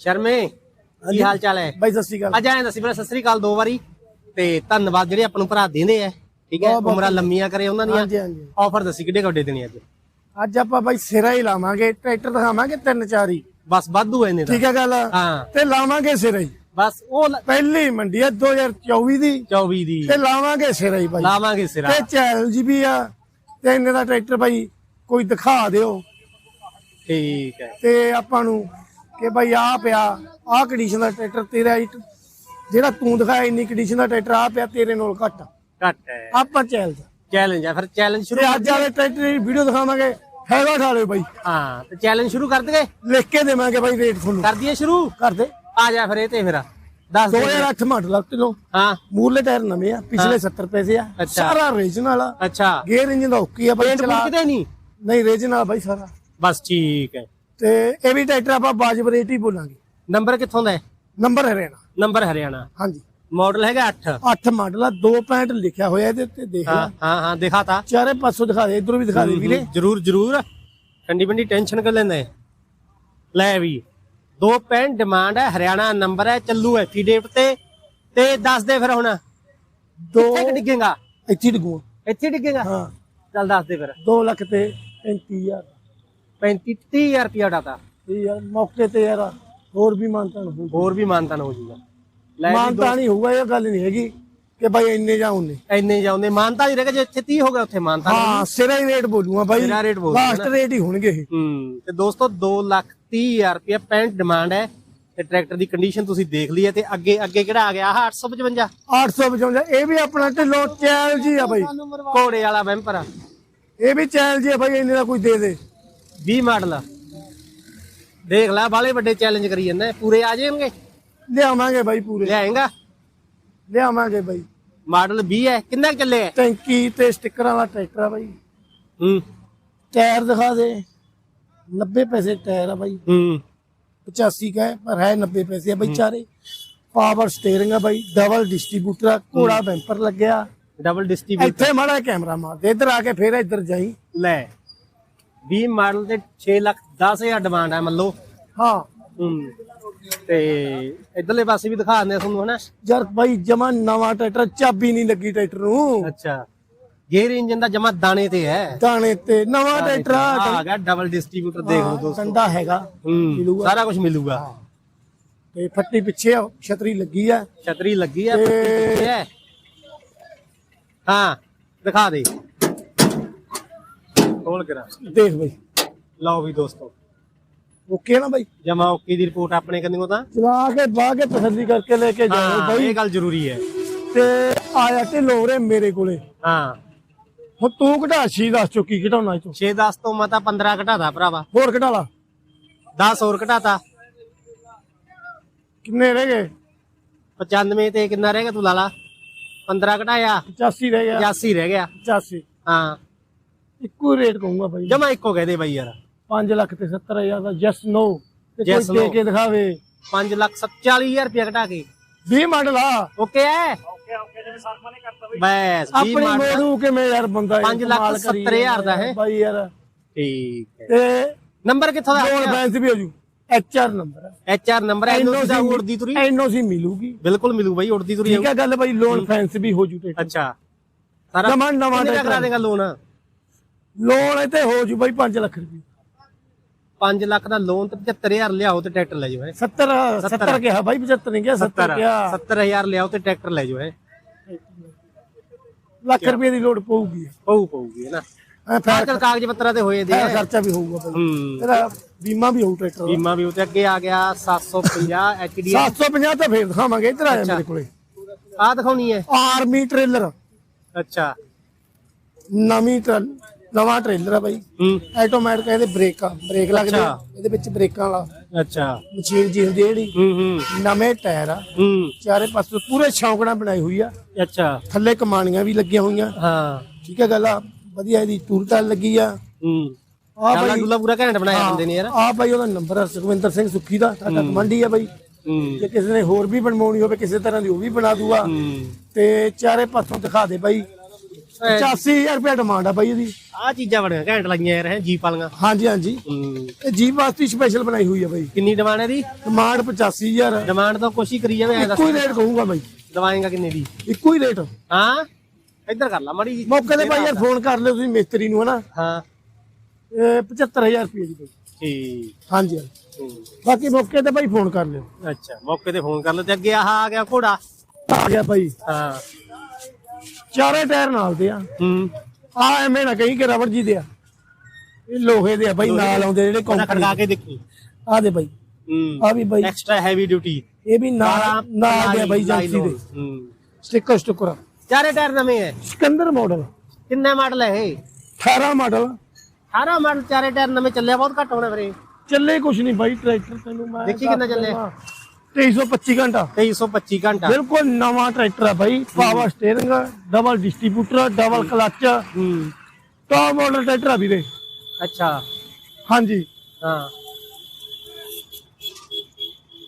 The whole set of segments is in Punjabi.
ਸ਼ਰਮੇ ਕੀ ਹਾਲ ਚਾਲ ਹੈ? ਬਾਈ ਸਤਿ ਸ਼੍ਰੀ ਅਕਾਲ। ਅੱਜ ਆਏ ਦੱਸੀ ਪਹਿਲਾਂ ਸਤਿ ਸ੍ਰੀ ਅਕਾਲ ਦੋ ਵਾਰੀ ਤੇ ਧੰਨਵਾਦ ਜਿਹੜੇ ਆਪਾਂ ਨੂੰ ਭਰਾ ਦਿੰਦੇ ਆ ਠੀਕ ਹੈ? ਉਮਰਾਂ ਲੰਮੀਆਂ ਕਰੇ ਉਹਨਾਂ ਦੀਆਂ। ਆਫਰ ਦੱਸੀ ਕਿੱਡੇ ਕੱਡੇ ਦੇਣੀ ਅੱਜ? ਅੱਜ ਆਪਾਂ ਬਾਈ ਸਿਰਾ ਹੀ ਲਾਵਾਂਗੇ ਟਰੈਕਟਰ ਦਿਖਾਵਾਂਗੇ ਤਿੰਨ ਚਾਰ ਹੀ। ਬਸ ਵਾਧੂ ਐਨੇ ਦਾ ਠੀਕ ਹੈ ਗੱਲ? ਹਾਂ। ਤੇ ਲਾਵਾਂਗੇ ਸਿਰਾ ਹੀ। ਬਸ ਉਹ ਪਹਿਲੀ ਮੰਡੀ ਹੈ 2024 ਦੀ। 24 ਦੀ। ਤੇ ਲਾਵਾਂਗੇ ਸਿਰਾ ਹੀ ਬਾਈ। ਲਾਵਾਂਗੇ ਸਿਰਾ। ਤੇ ਚੈਲੰਜ ਵੀ ਆ ਤੇ ਇੰਨੇ ਦਾ ਟਰੈਕਟਰ ਬਾਈ ਕੋਈ ਦਿਖਾ ਦਿਓ। ਠੀਕ ਹੈ। ਤੇ ਆਪਾਂ ਨੂੰ ਕਿ ਬਾਈ ਆ ਪਿਆ ਆ ਕੰਡੀਸ਼ਨ ਦਾ ਟਰੈਕਟਰ ਤੇਰਾ ਹੀ ਜਿਹੜਾ ਤੂੰ ਦਿਖਾਇਆ ਇੰਨੀ ਕੰਡੀਸ਼ਨ ਦਾ ਟਰੈਕਟਰ ਆ ਪਿਆ ਤੇਰੇ ਨਾਲ ਘੱਟ। ਆ। ਘੱਟ ਹੈ। ਆਪਾਂ ਚੈਲੰਜ ਚੈਲੰਜ ਹੈ ਫਿਰ ਚੈਲੰਜ ਸ਼ੁਰੂ ਤੇ ਅੱਜ ਵਾਲੇ ਟਰੈਕਟਰ ਦੀ ਵੀਡੀਓ ਦਿਖਾਵਾਂਗੇ। ਹੈਗਾ ਠਾ ਲਿਓ ਬਾਈ। ਹਾਂ ਤੇ ਚੈਲੰਜ ਸ਼ੁਰੂ ਕਰ ਦਗੇ ਲਿਖ ਕੇ ਦੇਵਾਂਗੇ ਬਾਈ ਰੇਟ ਤੁਹਾਨੂੰ। ਕਰ ਦਈਏ ਸ਼ੁਰੂ? ਕਰ ਦੇ। ਆ ਜਾ ਫਿਰ ਇਹ ਤੇ ਫਿਰ। ਦੱਸ ਦੇ। 2008 ਮਾਡਲ ਕਿਲੋ ਹਾਂ। ਮੂਰਲੇ ਟਾਇਰ ਨਵੇਂ ਆ ਪਿਛਲੇ 70 ਪੈਸੇ ਆ। ਸਾਰਾ ਰੀਜਨਲ ਆ। ਅੱਛਾ। ਗੇਅਰ ਇੰਜਨ ਦਾ ਓਕੇ ਆ ਬਾਈ ਚਲਾ ਕਿਤੇ ਨਹੀਂ? ਨਹੀਂ ਰੀਜਨਲ ਬਾਈ ਸਾਰਾ। ਬਸ ਠੀਕ ਹੈ। ਤੇ ਇਹ ਵੀ ਟਰੈਕਟਰ ਆਪਾਂ ਬਾਜਬ ਰੇਟ ਹੀ ਬੋਲਾਂਗੇ। ਨੰਬਰ ਕਿੱਥੋਂ ਦਾ ਹੈ? ਨੰਬਰ ਹਰਿਆਣਾ। ਨੰਬਰ ਹਰਿਆਣਾ। ਹਾਂਜੀ। ਮਾਡਲ ਹੈਗਾ 8 8 ਮਾਡਲ ਆ 2.5 ਲਿਖਿਆ ਹੋਇਆ ਇਹਦੇ ਉੱਤੇ ਦੇਖ ਲੈ। ਹਾਂ ਹਾਂ ਹਾਂ ਦਿਖਾਤਾ। ਚਾਰੇ ਪਾਸੋਂ ਦਿਖਾ ਦੇ ਇਧਰੋਂ ਵੀ ਦਿਖਾ ਦੇ ਵੀਰੇ। ਜਰੂਰ ਜਰੂਰ। ਠੰਡੀ ਬੰਡੀ ਟੈਨਸ਼ਨ ਕਰ ਲੈਂਦੇ। ਲੈ ਵੀ ਦੋ ਪੈਨ ਡਿਮਾਂਡ ਹੈ ਹਰਿਆਣਾ ਨੰਬਰ ਹੈ ਚੱਲੂ ਡੇਟ ਤੇ। ਤੇ ਦੱਸ ਦੇ ਫਿਰ ਹੁਣ। ਦੋ ਕਿੱਥੇ ਕੁ ਡਿੱਗੇਗਾ? ਇੱਥੇ ਡਗੂ ਇੱਥੇ ਡਿੱਗੇਗਾ? ਹਾਂ। ਚੱਲ ਦੱਸ ਦੇ ਫਿਰ। 2 ਲੱਖ ਤੇ 35000 35 30000 ਰੁਪਇਆ ਡਾਤਾ। ਇਹ ਯਾਰ ਮੌਕੇ ਤੇ ਯਾਰ ਹੋਰ ਵੀ ਮਾਨਤਾਨ ਹੋ ਹੋਰ ਵੀ ਮਾਨਤਾਨ ਹੋ ਜਾਊਗਾ ਲੈ ਮਾਨਤਾ ਨਹੀਂ ਹੋਊਗਾ ਇਹ ਗੱਲ ਨਹੀਂ ਹੈਗੀ ਕਿ ਬਾਈ ਇੰਨੇ ਜਾਂ ਉਹਨੇ ਇੰਨੇ ਜਾਉਂਦੇ ਮਾਨਤਾ ਨਹੀਂ ਰਹੇਗਾ ਜੇ ਇੱਥੇ 30 ਹੋ ਗਿਆ ਉੱਥੇ ਮਾਨਤਾ ਨਹੀਂ ਹਾਂ ਸਿਰਾ ਹੀ ਰੇਟ ਬੋਲੂਗਾ ਬਾਈ ਸਿਰਾ rate ਬੋਲੂਗਾ ਲਾਸਟ ਰੇਟ ਹੀ ਹੋਣਗੇ ਇਹ। ਹੂੰ ਤੇ ਦੋਸਤੋ 2 ਲੱਖ 30000 ਰੁਪਇਆ ਪੈਂਟ ਡਿਮਾਂਡ ਹੈ ਤੇ ਟਰੈਕਟਰ ਦੀ ਕੰਡੀਸ਼ਨ ਤੁਸੀਂ ਦੇਖ ਲਈ ਹੈ ਤੇ ਅੱਗੇ ਅੱਗੇ ਕਿਹੜਾ ਆ ਗਿਆ? ਆਹ 855 855 ਇਹ ਵੀ ਆਪਣਾ ਢਿੱਲੋਂ ਚੈਲ ਜੀ ਆ ਬਾਈ ਘੋੜੇ ਵਾਲਾ ਬੈਂਪਰ ਇਹ ਵੀ ਚੈਲ ਜੀ ਆ ਬਾਈ ਇੰਨੇ ਦਾ ਕੋਈ ਦੇ ਦੇ। 20 ਮਾਡਲ ਦੇਖ ਲੈ ਬਾਲੇ ਵੱਡੇ ਚੈਲੰਜ ਕਰੀ ਜਾਂਦਾ ਪੂਰੇ ਆ ਜਾਣਗੇ ਲਿਆਵਾਂਗੇ ਬਾਈ ਪੂਰੇ। ਲਿਆਏਗਾ? ਲਿਆਵਾਂਗੇ ਬਾਈ। ਮਾਡਲ 20 ਹੈ ਕਿੰਨਾ ਕੁ ਚੱਲੇ ਹੈ ਟੈਂਕੀ ਤੇ ਸਟickਰਾਂ ਵਾਲਾ ਟਰੈਕਟਰ ਆ ਬਾਈ। ਹੂੰ। ਟਾਇਰ ਦਿਖਾ ਦੇ। 90 ਪੈਸੇ ਟਾਇਰ ਆ ਬਾਈ। ਹੂੰ। 85 ਕਾ ਹੈ, ਪਰ ਹੈ 90 ਪੈਸੇ ਆ ਬਾਈ ਚਾਰੇ। ਪਾਵਰ ਸਟੀਅਰਿੰਗ ਆ ਬਾਈ ਡਬਲ ਡਿਸਟ੍ਰੀਬਿਊਟਰ ਆ ਘੋੜਾ ਬੈਂਪਰ ਲੱਗਿਆ। ਡਬਲ ਡਿਸਟ੍ਰੀਬਿਊਟਰ ਇੱਥੇ ਮਾੜਾ ਕੈਮਰਾ ਮਾਰ ਦੇ ਇੱਧਰ ਆ ਕੇ ਫੇਰ ਇੱਧਰ ਜਾਈ। ਲੈ। 20 ਮਾਡਲ ਤੇ 6 ਲੱਖ 10000 ਡਿਮਾਂਡ ਹੈ ਮੰਨ ਲਓ। ਹਾਂ। ਹੂੰ। ਤੇ ਇਧਰਲੇ ਪਾਸੇ ਵੀ ਦਿਖਾ ਦਿੰਦੇ ਆ ਤੁਹਾਨੂੰ ਹਨਾ? ਯਾਰ ਬਾਈ ਜਮਾ ਨਵਾਂ ਟਰੈਕਟਰ ਚਾਬੀ ਨਹੀਂ ਲੱਗੀ ਟਰੈਕਟਰ ਨੂੰ। ਅੱਛਾ। ਗੇਅਰ ਇੰਜਨ ਦਾ ਜਮਾ ਦਾਣੇ ਤੇ ਹੈ। ਦਾਣੇ ਤੇ ਨਵਾਂ ਟਰੈਕਟਰ ਆ। ਗਿਆ ਡਬਲ ਡਿਸਟ੍ਰੀਬਿਊਟਰ ਦੇਖ ਲਓ ਦੋਸਤੋ। ਠੰਡਾ ਹੈਗਾ। ਮਿਲੂਗਾ। ਸਾਰਾ ਕੁਝ ਮਿਲੂਗਾ। ਤੇ ਫੱਟੀ ਪਿੱਛੇ ਛਤਰੀ ਲੱਗੀ ਆ। ਛਤਰੀ ਲੱਗੀ ਆ ਹਾਂ ਦਿਖਾ ਦੇ। ਖੋਲ ਕੇ ਰੱਖ ਦੇਖ ਬਾਈ। ਲਓ ਵੀ ਦੋਸਤੋ। ਓਕੇ ਨਾ ਬਾਈ? ਜਮਾ ਓਕੇ ਦੀ ਰਿਪੋਰਟ ਆਪਣੇ ਕੰਨਿਓ ਤਾਂ? ਚਲਾ ਕੇ ਬਾਹ ਕੇ ਤਸੱਲੀ ਕਰਕੇ ਲੈ ਕੇ ਜਾਓ ਹਾਂ ਬਾਈ। ਇਹ ਗੱਲ ਜ਼ਰੂਰੀ ਹੈ। ਤੇ ਆਇਆ ਢਿੱਲੋਂ ਰੇ ਮੇਰੇ ਕੋਲੇ। ਹਾਂ। ਹੁਣ ਤੂੰ ਘਟਾ ਛੀ ਦੱਸ ਚੋ ਕੀ ਘਟਾਉਣਾ ਚੋਂ 6 10 ਤੋਂ ਮੈਂ ਤਾਂ 15 ਘਟਾਦਾ ਭਰਾਵਾ। ਹੋਰ ਘਟਾ ਲਾ। 10 ਹੋਰ ਘਟਾਤਾ। ਕਿੰਨੇ ਰਹਿ ਗਏ? 95 ਤੇ ਕਿੰਨਾ ਰਹਿ ਗਿਆ ਤੂੰ ਲਾ ਲਾ। 15 ਘਟਾਇਆ। 85 ਰਹਿ ਗਿਆ। 85 ਰਹਿ ਗਿਆ। 85 ਹਾਂ। ਇੱਕੋ ਰੇਟ ਕਹੂੰਗਾ ਬਾਈ। ਜਮਾ ਇੱਕੋ ਕਹਦੇ ਬਾਈ ਯਾਰ। 5 ਲੱਖ ਤੇ 70 ਹਜ਼ਾਰ ਦਾ ਜਸ ਨੋ ਤੇ ਕੋਈ Yes, ਦੇ. ਕੇ ਦਿਖਾਵੇ। 5 ਲੱਖ 47000 ਰੁਪਇਆ ਘਟਾ ਕੇ। 20 ਮਾਡਲ ਆ। ਓਕੇ ਹੈ? ਓਕੇ ਓਕੇ ਜਿਵੇਂ ਸਰਮਾ ਨੇ ਕਰਤਾ ਬਈ। ਬਸ 20 ਆਪਣੀ ਮਾਡਲ ਮੋੜੂ ਕਿਵੇਂ ਯਾਰ ਬੰਦਾ ਇਹ ਪੰਜ ਲੱਖ ਕਮਾਲ ਕਰੀ ਸੱਤਰ ਹਜ਼ਾਰ ਦਾ ਹੈ। ਬਾਈ ਯਾਰ। ਠੀਕ ਹੈ। ਤੇ ਨੰਬਰ ਕਿੱਥੋਂ ਦਾ ਲੋਨ ਬੈਂਸ ਵੀ ਹੋ ਜੂ। H R number H R number NOC ਦਾ ਉੜਦੀ ਤੁਰੀ ਐਨਓਸੀ ਮਿਲੂਗੀ। ਬਿਲਕੁਲ ਮਿਲੂ ਬਾਈ ਉੜਦੀ ਤੁਰੀ ਠੀਕ ਹੈ ਗੱਲ ਬਾਈ ਲੋਨ ਫੈਂਸ ਵੀ ਹੋ ਜੂ ਤੇ ਅੱਛਾ। ਸਾਰਾ ਨਵਾਂ- ਨਵਾਂ ਕਿੰਨੇ ਦਾ ਟਰੈਕਟਰ। ਕਰਾ ਦੇਗਾ ਲੋਨ ਲੋਨ ਤੇ ਹੋ ਜੂ ਬਾਈ 5 ਲੱਖ ਰੁਪਏ। 5 ਲੱਖ ਦਾ ਲੋਨ ਤੇ 75000 ਲਿਆਓ ਤੇ ਟਰੈਕਟਰ ਲੈ ਜਾਓ ਹੈ 70 70 ਕਿਹਾ ਬਾਈ 75 ਨਹੀਂ ਕਿਹਾ 70 ਕਿਹਾ। 70000 ਲਿਆਓ ਤੇ ਟਰੈਕਟਰ ਲੈ ਜਾਓ ਹੈ ਲੱਖ ਰੁਪਏ ਦੀ ਲੋਡ ਪਊਗੀ। ਪਊ ਪਊਗੀ ਹੈ ਨਾ। ਆਜਕਲ ਕਾਗਜ਼ ਪੱਤਰਾਂ ਤੇ ਹੋਏ ਦੇ ਫੈਰ ਆ। ਖਰਚਾ ਵੀ ਹੋਊਗਾ ਹੂੰ। ਤੇਰਾ ਬੀਮਾ ਵੀ ਹੋਊ ਟਰੈਕਟਰ ਬੀਮਾ ਵੀ ਉਤੇ ਅੱਗੇ ਆ ਗਿਆ 750 ਐਚਡੀ 750 ਤਾਂ ਫੇਰ ਦਿਖਾਵਾਂਗੇ ਇੱਧਰ ਆ ਜਾ ਅੱਛਾ। ਮੇਰੇ ਕੋਲੇ। ਆ ਦਿਖਾਉਣੀ ਹੈ। Army trailer. ਅੱਛਾ। ਨਵੀਂ ਟ੍ਰੇਲ ਨਵਾਂ ਟ੍ਰੇਲਰ ਆ ਬਾਈ। ਹੂੰ। ਆਟੋਮੈਟਿਕ ਇਹਦੇ ਬ੍ਰੇਕ ਆ। ਬ੍ਰੇਕ ਲੱਗਦੇ ਆ। ਅੱਛਾ। ਇਹਦੇ ਵਿੱਚ ਬ੍ਰੇਕਾਂ ਵਾਲਾ। ਅੱਛਾ। ਮਸ਼ੀਨ ਜੀ ਹੁੰਦੀ ਆ ਜਿਹੜੀ। ਹੂੰ ਹੂੰ। ਨਵੇਂ ਟਾਇਰ ਆ। ਹੂੰ। ਚਾਰੇ ਪਾਸੇ ਪੂਰੇ ਸ਼ੌਂਕਣਾ ਬਣਾਈ ਹੋਈ ਆ। ਅੱਛਾ। ਥੱਲੇ ਕਮਾਨੀਆਂ ਵੀ ਲੱਗੀਆਂ ਹੋਈਆਂ। ਹਾਂ। ਠੀਕ ਹੈ ਗੱਲ ਆ। ਵਧੀਆ ਇਹਦੀ ਟੂਰਟਲ ਲੱਗੀ ਆ। ਹੂੰ। ਆ ਡਾਲਾ ਬਾਈ ਡੂਲਾ ਪੂਰਾ ਘੈਂਟ ਬਣਾਇਆ ਬੰਦੇ ਨੇ ਯਾਰ। ਆ ਬਾਈ ਉਹਦਾ ਨੰਬਰ ਆ। ਸੁਖਵਿੰਦਰ ਸਿੰਘ ਸੁੱਖੀ ਦਾ। ਸਾਡਾ ਕਮੰਡੀ ਆ ਬਾਈ। ਹੂੰ। ਜੇ ਕਿਸੇ ਨੇ ਹੋਰ ਵੀ ਬਣਵਾਉਣੀ ਹੋਵੇ ਕਿਸੇ ਤਰ੍ਹਾਂ ਦੀ ਉਹ ਵੀ ਬਣਾ ਦੂਗਾ। ਹੂੰ। ਤੇ ਚਾਰੇ ਪਾਸੋਂ ਦਿਖਾ ਦੇ ਬਾਈ। 85000 ਰੁਪਏ ਡਿਮਾਂਡ ਆ ਬਾਈ ਇਹਦੀ। ਆ ਚੀਜ਼ਾਂ ਬੜੀਆਂ ਘੈਂਟ ਲੱਗੀਆਂ ਯਾਰ ਹੈ ਜੀਪ ਵਾਲੀਆਂ। ਹਾਂਜੀ ਹਾਂਜੀ। ਹੂੰ। ਇਹ ਜੀਪ ਵਾਸਤੇ ਸਪੈਸ਼ਲ ਬਣਾਈ ਹੋਈ ਆ ਬਾਈ। ਕਿੰਨੀ ਡਿਮਾਂਡ ਹੈ ਦੀ ਡਿਮਾਂਡ 85000 ਡਿਮਾਂਡ ਤਾਂ ਹੀ ਕਰੀ ਜਾਵੇ ਐ ਦੱਸ ਇੱਕੋ ਹੀ ਰੇਟ ਕਹੂੰਗਾ ਬਾਈ। ਦਵਾਏਗਾ ਕਿੰਨੇ ਦੀ? ਇੱਕੋ ਹੀ ਰੇਟ ਹਾਂ? ਇੱਧਰ ਕਰ ਲਾ ਮੜੀ ਮੌਕੇ ਤੇ ਬਾਈ ਯਾਰ ਫੋਨ ਕਰ ਲਿਓ ਤੁਸੀਂ ਮਿਸਤਰੀ ਨੂੰ ਹਨਾ? ਹਾਂ। ਇਹ 75000 ਰੁਪਏ ਦੀ ਬਾਈ। ਠੀਕ। ਹਾਂਜੀ ਹਾਂਜੀ। ਹੂੰ। ਬਾਕੀ ਮੌਕੇ ਤੇ ਬਾਈ ਫੋਨ ਕਰ ਲਿਓ। ਅੱਛਾ ਮੌਕੇ ਤੇ ਫੋਨ ਕਰ ਲਓ ਤੇ ਅੱਗੇ ਆਹ ਆ ਗਿਆ ਘੋੜਾ। ਆ ਗਿਆ ਬਾਈ। ਹਾਂ। ਚਾਰੇ ਟਾਇਰ ਨਾਲ ਦੇ ਆ। ਹੂੰ। ਆ ਐਵੇਂ ਨਾ ਕਹੀਂ ਕਿ ਰਬੜ ਜੀ ਦੇ ਆ। ਇਹ ਲੋਹੇ ਦੇ ਆ ਬਾਈ ਨਾਲ ਆਉਂਦੇ ਜਿਹੜੇ ਉਹਦਾ ਖੜਕਾ ਕੰਪਨੀ ਕੇ ਦੇਖੀ। ਆ ਦੇ ਬਾਈ। ਹੂੰ। ਆ ਵੀ ਬਾਈ। ਐਕਸਟਰਾ ਹੈਵੀ ਡਿਊਟੀ ਇਹ ਵੀ ਨਾਲ ਨਾਲ ਦੇ ਆ ਬਾਈ ਏਜੰਸੀ ਦੇ। ਹੂੰ। ਸਟicker ਸਟੁੱਕਰ ਚਾਰੇ ਟਾਇਰ ਨਵੇਂ ਹੈ ਸਿਕੰਦਰ ਮਾਡਲ ਕਿੰਨਾ ਮਾਡਲ ਹੈ ਇਹ? 18 ਮਾਡਲ 18 ਮਾਡਲ ਚਾਰੇ ਟਾਇਰ ਨਵੇਂ ਚੱਲਿਆ ਬਹੁਤ ਘੱਟ ਹੋਣਾ ਵੀਰੇ। ਚੱਲੇ ਕੁਛ ਨਹੀਂ ਬਾਈ ਟਰੈਕਟਰ ਤੈਨੂੰ ਮੈਂ ਦੇਖੀ ਕਿੰਨਾ ਚੱਲੇ? 325 ਘੰਟਾ। 2325 ਘੰਟਾ। ਬਿਲਕੁਲ ਨਵਾਂ ਟਰੈਕਟਰ ਆ ਬਾਈ power steering double distributor double clutch ਹੂੰ। ਟੌਪ ਮਾਡਲ ਟਰੈਕਟਰ ਆ ਵੀਰੇ। ਅੱਛਾ। ਹਾਂਜੀ। ਹਾਂ।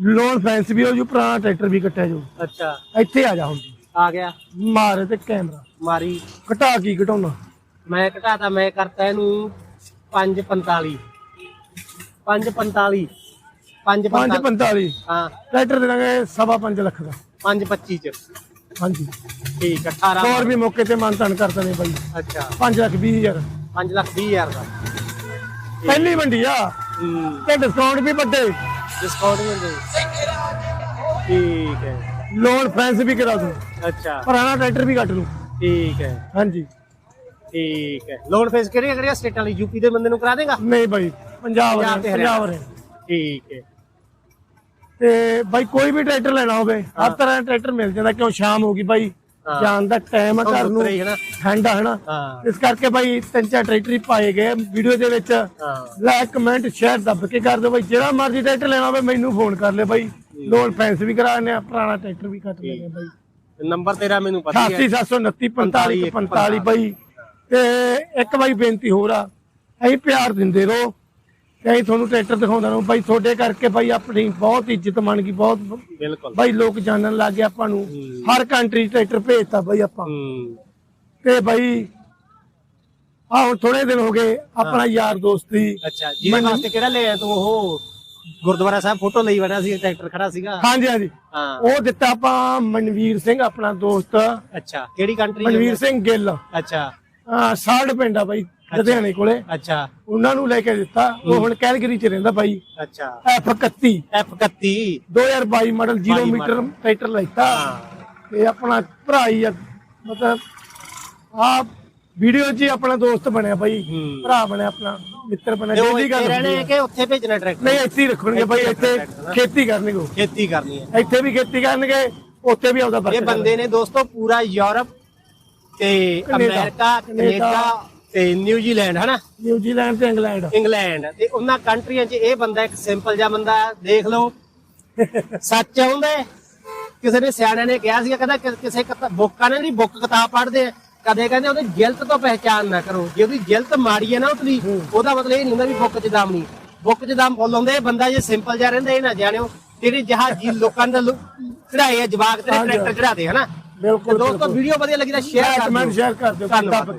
ਲੋਨ ਫੈਂਸ ਵੀ ਹੋ ਜੂ ਪੁਰਾਣਾ ਟਰੈਕਟਰ ਵੀ ਕੱਟਿਆ ਜੋ। ਅੱਛਾ। ਇੱਥੇ ਆ ਜਾ ਹੁਣ ਆ ਗਿਆ। ਮਾਰੇ ਤੇ ਕੈਮਰਾ। ਮਾਰੀ। ਘਟਾ ਕੀ ਘਟਾਉਣਾ? ਮੈਂ ਘਟਾਤਾ ਮੈਂ ਕਰਤਾ ਇਹਨੂੰ 545 545 545 545 ਹਾਂ। ਟਰੈਕਟਰ ਦੇ ਦਾਂਗੇ ਸਵਾ ਪੰਜ ਲੱਖ ਦਾ। 525 ਚ। ਹਾਂਜੀ। ਠੀਕ 18 ਹੋਰ ਵੀ ਮੌਕੇ ਤੇ ਮਾਨਤਾਨ ਕਰ ਦਨੇ ਬਾਈ। ਅੱਛਾ। 5 ਲੱਖ 20 ਹਜ਼ਾਰ। 5 ਲੱਖ 20 ਹਜ਼ਾਰ ਦਾ। ਪਹਿਲੀ ਮੰਡੀ ਆ। ਹੂੰ। ਤੇ ਡਿਸਕਾਊਂਟ ਵੀ ਵੱਡੇ। ਡਿਸਕਾਊਂਟ ਵੀ ਹੁੰਦੇ ਠੀਕ ਹੈ। ਲੋਨ ਫੈਂਸ ਵੀ ਕਰਾ ਦੂੰ। ਅੱਛਾ। ਪੁਰਾਣਾ ਟਰੈਕਟਰ ਵੀ ਕੱਟ ਲੂੰ ਠੀਕ ਹੈ। ਹਾਂਜੀ। ਠੀਕ ਹੈ। ਲੋਨ ਫੇਸ ਕਿਹੜੀਆਂ ਕਿਹੜੀਆਂ ਸਟੇਟਾਂ ਲਈ ਯੂਪੀ ਦੇ ਬੰਦੇ ਨੂੰ ਕਰਾ ਦੇਗਾ? ਨਹੀਂ ਬਾਈ ਪੰਜਾਬ ਪੰਜਾਬ। ਹਰਿਆਣਾ। ਠੀਕ ਹੈ। ਤੇ ਬਾਈ ਕੋਈ ਵੀ ਟਰੈਕਟਰ ਲੈਣਾ ਹੋਵੇ ਹਰ ਤਰ੍ਹਾਂ ਦਾ ਟਰੈਕਟਰ ਮਿਲ ਜਾਂਦਾ ਕਿਉਂ ਸ਼ਾਮ ਹੋ ਗਈ ਬਾਈ। ਜਾਣ ਦਾ ਟਾਈਮ ਆ ਘਰ ਨੂੰ ਉਤਰੇ ਹੈ ਨਾ। ਠੰਡ ਇਸ ਕਰਕੇ ਬਾਈ ਤਿੰਨ ਚਾਰ ਟਰੈਕਟਰ ਹੀ ਪਾਏ ਗਏ ਵੀਡੀਓ ਦੇ ਵਿੱਚ। ਲਾਈਕ ਕਮੈਂਟ ਸ਼ੇਅਰ ਦੱਬ ਕੇ ਕਰ ਦਿਓ ਬਾਈ। ਜਿਹੜਾ ਮਰਜ਼ੀ ਟਰੈਕਟਰ ਲੈਣਾ ਹੋਵੇ ਮੈਨੂੰ ਫੋਨ ਕਰ ਲਿਓ ਬਾਈ। ਲੋਨ ਫੈਂਸ ਵੀ ਕਰਾ ਦਿੰਦੇ ਆ ਪੁਰਾਣਾ ਟਰੈਕਟਰ ਵੀ ਕੱਟ ਲੈਣੇ ਬਾਈ। ਨੰਬਰ ਤੇਰਾ ਮੈਨੂੰ ਪਤਾ ਹੀ ਹੈ। 88 729 45 45 ਬਾਈ। ਤੇ ਇੱਕ ਬਾਈ ਬੇਨਤੀ ਹੋਰ ਆ ਅਸੀਂ ਪਿਆਰ ਦਿੰਦੇ ਰਹੋ। ਤੇ ਅਸੀਂ ਤੁਹਾਨੂੰ ਟਰੈਕਟਰ ਦਿਖਾਉਂਦਾ ਰਹੋ ਬਾਈ ਤੁਹਾਡੇ ਕਰਕੇ ਬਾਈ ਆਪਣੀ ਬਹੁਤ ਇੱਜ਼ਤ ਬਣ ਗਈ ਬਹੁਤ ਬਿਲਕੁਲ। ਬਾਈ ਲੋਕ ਜਾਣਨ ਲੱਗ ਗਏ ਆਪਾਂ ਨੂੰ। ਹਰ ਕੰਟਰੀ ਟਰੈਕਟਰ ਭੇਜਤਾ ਬਾਈ ਆਪਾਂ। ਤੇ ਬਾਈ ਆ ਹੁਣ ਥੋੜੇ ਦਿਨ ਹੋ ਗਏ ਆਪਣਾ ਯਾਰ ਦੋਸਤੀ ਅੱਛਾ ਜਿਹਦੇ ਵਾਸਤੇ ਕਿਹੜਾ ਲਿਆ ਤੂੰ ਉਹ? ਗੁਰਦੁਆਰਾ ਸਾਹਿਬ ਫੋਟੋ ਲਈ ਸੀ ਟਰੈਕਟਰ ਖੜਾ ਸੀਗਾ। ਹਾਂਜੀ ਹਾਂਜੀ। ਹਾਂ। ਉਹ ਦਿੱਤਾ ਆਪਾਂ ਮਨਵੀਰ ਸਿੰਘ ਆਪਣਾ ਦੋਸਤ। ਅੱਛਾ ਕਿਹੜੀ ਕੰਟਰੀ ਮਨਵੀਰ ਸਿੰਘ ਗਿੱਲ। ਅੱਛਾ। ਸਾਲਡ ਪਿੰਡ ਆ ਬਾਈ ਲੁਧਿਆਣੇ ਕੋਲੇ। ਅੱਛਾ। ਉਹਨਾਂ ਨੂੰ ਲੈ ਕੇ ਦਿੱਤਾ। ਉਹ ਹੁਣ ਕੈਲਗਰੀ ਚ ਰਹਿੰਦਾ ਬਾਈ ਅੱਛਾ। F31 F31 2022 model 0 22 metre tractor ਲੈਤਾ। ਤੇ ਆਪਣਾ ਭਰਾ ਹੀ ਆ। ਮਤਲਬ ਆ ਵੀਡੀਓ 'ਚ ਆਪਣਾ ਦੋਸਤ ਬਣਿਆ ਬਾਈ। ਭਰਾ ਬਣਿਆ ਆਪਣਾ। ਮਿੱਤਰ ਬਣਿਆ। ਇੱਥੇ ਗੱਲ ਰਹਿਣੇ। ਕਿ ਉੱਥੇ ਭੇਜਣਾ ਟਰੈਕਟਰ? ਨਹੀਂ ਇੱਥੇ ਰੱਖਣਗੇ ਬਾਈ ਇੱਥੇ ਖੇਤੀ ਕਰਨਗੇ ਉਹ। ਖੇਤੀ ਕਰਨੀ ਹੈ। ਇੱਥੇ ਵੀ ਖੇਤੀ ਕਰਨਗੇ ਉੱਥੇ ਵੀ ਆਉਦਾ ਇਹ ਬੰਦੇ ਨੇ ਦੋਸਤੋ ਪੂਰਾ ਯੂਰਪ ਤੇ ਅਮਰੀਕਾ ਕੈਨੇਡਾ ਤੇ ਨਿਊਜ਼ੀਲੈਂਡ ਹਨਾ? ਨਿਊਜ਼ੀਲੈਂਡ ਤੇ ਇੰਗਲੈਂਡ ਇੰਗਲੈਂਡ ਤੇ ਉਹਨਾਂ ਕੰਟਰੀਆਂ 'ਚ ਇਹ ਬੰਦਾ ਇੱਕ ਸਿੰਪਲ ਜਿਹਾ ਬੰਦਾ ਦੇਖ ਲਓ। ਸੱਚ ਆਉਂਦਾ ਹੈ। ਕਿਸੇ ਨੇ ਸਿਆਣਿਆਂ ਨੇ ਕਿਹਾ ਸੀਗਾ ਕਹਿੰਦਾ ਕਿ- ਕਿਸੇ ਕਿਤਾ- ਬੁੱਕਾਂ ਨੇ ਜਿਹੜੀ ਬੁੱਕ ਕਿਤਾਬ ਪੜ੍ਹਦੇ ਆ। ਕਦੇ ਕਹਿੰਦੇ ਉਹਦੀ ਜਿਲਤ ਤੋਂ ਪਹਿਚਾਨ ਨਾ ਕਰੋ। ਜੇ ਉਹਦੀ ਜਿਲਤ ਮਾੜੀ ਹੈ ਨਾ ਉਤਲੀ ਉਹਦਾ ਮਤਲਬ ਇਹ ਨਹੀਂ ਹੁੰਦਾ ਵੀ ਬੁੱਕ 'ਚ ਦਮ ਨਹੀਂ ਬੁੱਕ 'ਚ ਦਮ ਫੁੱਲ ਹੁੰਦੇ ਬੰਦਾ ਜੇ ਸਿੰਪਲ ਜਿਹਾ ਰਹਿੰਦਾ ਇਹ ਨਾ ਜਾਣਿਓ। ਜਿਹੜੇ ਜਹਾਜੀ ਲੋਕਾਂ ਦਾ ਲੁ- ਚੜਾਏ ਆ ਜਵਾਕ ਤੇ। ਟਰੈਕਟਰ ਚੜਾਦੇ ਹਨਾ? ਤੇ ਬਿਲਕੁਲ। ਦੋਸਤੋ ਵੀਡੀਓ ਵਧੀਆ ਲੱਗੀ ਤਾਂ ਸ਼ੇਅਰ ਕਰ ਕਮੈਂਟ ਦਿਓ। ਸ਼ੇਅਰ ਕਰ ਦਿਓ। ਧੰਨਵਾਦ।